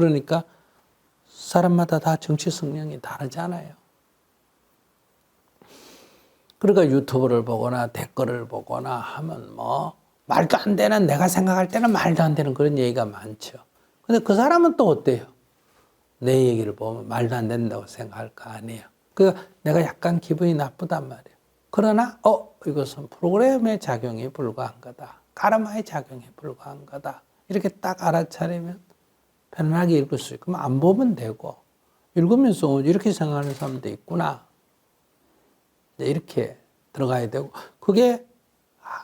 그러니까 사람마다 다 정치 성향이 다르잖아요. 그러니까 유튜브를 보거나 댓글을 보거나 하면 뭐 말도 안 되는 내가 생각할 때는 말도 안 되는 그런 얘기가 많죠. 근데 그 사람은 또 어때요? 내 얘기를 보면 말도 안 된다고 생각할 거 아니에요. 그러니까 내가 약간 기분이 나쁘단 말이에요. 그러나 어 이것은 프로그램의 작용에 불과한 거다. 카르마의 작용에 불과한 거다. 이렇게 딱 알아차리면 편안하게 읽을 수 있고 안 보면 되고 읽으면서 이렇게 생각하는 사람도 있구나. 이렇게 들어가야 되고 그게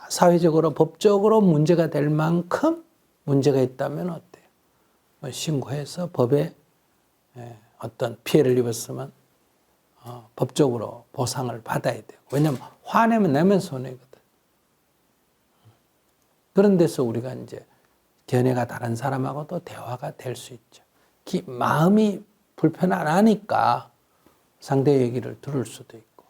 사회적으로 법적으로 문제가 될 만큼 문제가 있다면 어때요? 뭐 신고해서 법에 예, 어떤 피해를 입었으면 어, 법적으로 보상을 받아야 돼요. 왜냐하면 화내면 내면 손해거든. 그런 데서 우리가 이제 견해가 다른 사람하고도 대화가 될 수 있죠. 기, 마음이 불편하니까 상대 얘기를 들을 수도 있고.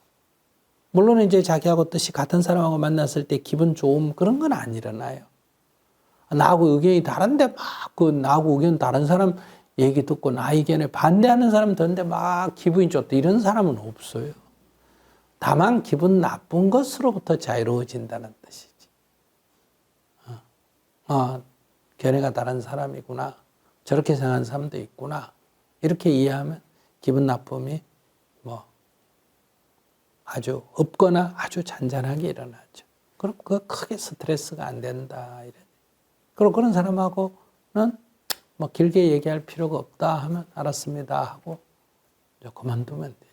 물론 이제 자기하고 뜻이 같은 사람하고 만났을 때 기분 좋음 그런 건 안 일어나요. 나하고 의견이 다른데 막 그 나하고 의견 다른 사람 얘기 듣고 나 의견에 반대하는 사람 듣는데 막 기분이 좋다 이런 사람은 없어요. 다만 기분 나쁜 것으로부터 자유로워진다는 뜻이지. 어, 어, 견해가 다른 사람이구나. 저렇게 생각하는 사람도 있구나. 이렇게 이해하면 기분 나쁨이 뭐 아주 없거나 아주 잔잔하게 일어나죠. 그럼 그 크게 스트레스가 안 된다. 그리고 그런 사람하고는 뭐 길게 얘기할 필요가 없다 하면 알았습니다 하고 그만두면 돼.